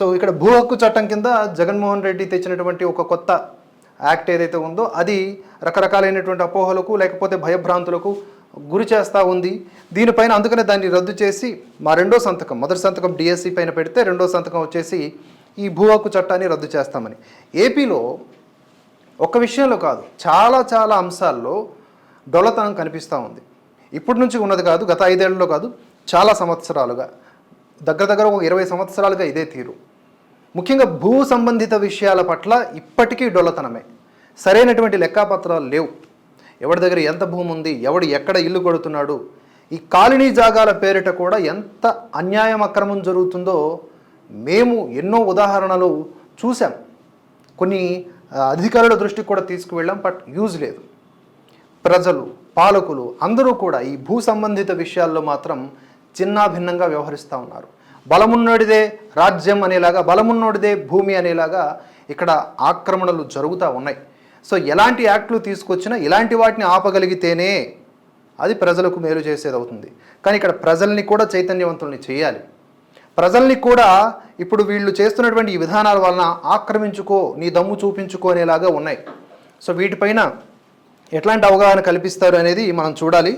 So ఇక్కడ భూ హక్కు చట్టం కింద జగన్మోహన్ రెడ్డి తెచ్చినటువంటి ఒక కొత్త యాక్ట్ ఏదైతే ఉందో అది రకరకాలైనటువంటి అపోహలకు లేకపోతే భయభ్రాంతులకు గురి చేస్తూ ఉంది. దీనిపైన అందుకనే దాన్ని రద్దు చేసి మా రెండో సంతకం మొదటి సంతకం డిఎస్సి పైన పెడితే రెండో సంతకం వచ్చేసి ఈ భూ హక్కు చట్టాన్ని రద్దు చేస్తామని. ఏపీలో ఒక్క విషయంలో కాదు చాలా చాలా అంశాల్లో డొలతనం కనిపిస్తూ ఉంది. ఇప్పటి నుంచి ఉన్నది కాదు గత ఐదేళ్ళలో కాదు చాలా సంవత్సరాలుగా. దగ్గర దగ్గర ఒక ఇరవై సంవత్సరాలుగా ఇదే తీరు. ముఖ్యంగా భూ సంబంధిత విషయాల పట్ల ఇప్పటికీ డొల్లతనమే. సరైనటువంటి లెక్కాపత్రాలు లేవు. ఎవరి దగ్గర ఎంత భూమి ఉంది ఎవడు ఎక్కడ ఇల్లు కొడుతున్నాడు ఈ కాలనీ జాగాల పేరిట కూడా ఎంత అన్యాయం అక్రమం జరుగుతుందో మేము ఎన్నో ఉదాహరణలు చూసాం కొన్ని అధికారుల దృష్టికి కూడా తీసుకువెళ్ళాం బట్ యూజ్ లేదు. ప్రజలు పాలకులు అందరూ కూడా ఈ భూ సంబంధిత విషయాల్లో మాత్రం చిన్నాభిన్నంగా వ్యవహరిస్తూ ఉన్నారు. బలమున్నోడిదే రాజ్యం అనేలాగా బలమున్నోడిదే భూమి అనేలాగా ఇక్కడ ఆక్రమణలు జరుగుతూ ఉన్నాయి. సో ఎలాంటి యాక్ట్లు తీసుకొచ్చినా ఇలాంటి వాటిని ఆపగలిగితేనే అది ప్రజలకు మేలు చేసేది అవుతుంది కానీ ఇక్కడ ప్రజల్ని కూడా చైతన్యవంతుల్ని చేయాలి. ప్రజల్ని కూడా ఇప్పుడు వీళ్ళు చేస్తున్నటువంటి ఈ విధానాల వలన ఆక్రమించుకో నీ దమ్ము చూపించుకో అనేలాగా ఉన్నాయి. సో వీటిపైన ఎట్లాంటి అవగాహన కల్పిస్తారు అనేది మనం చూడాలి.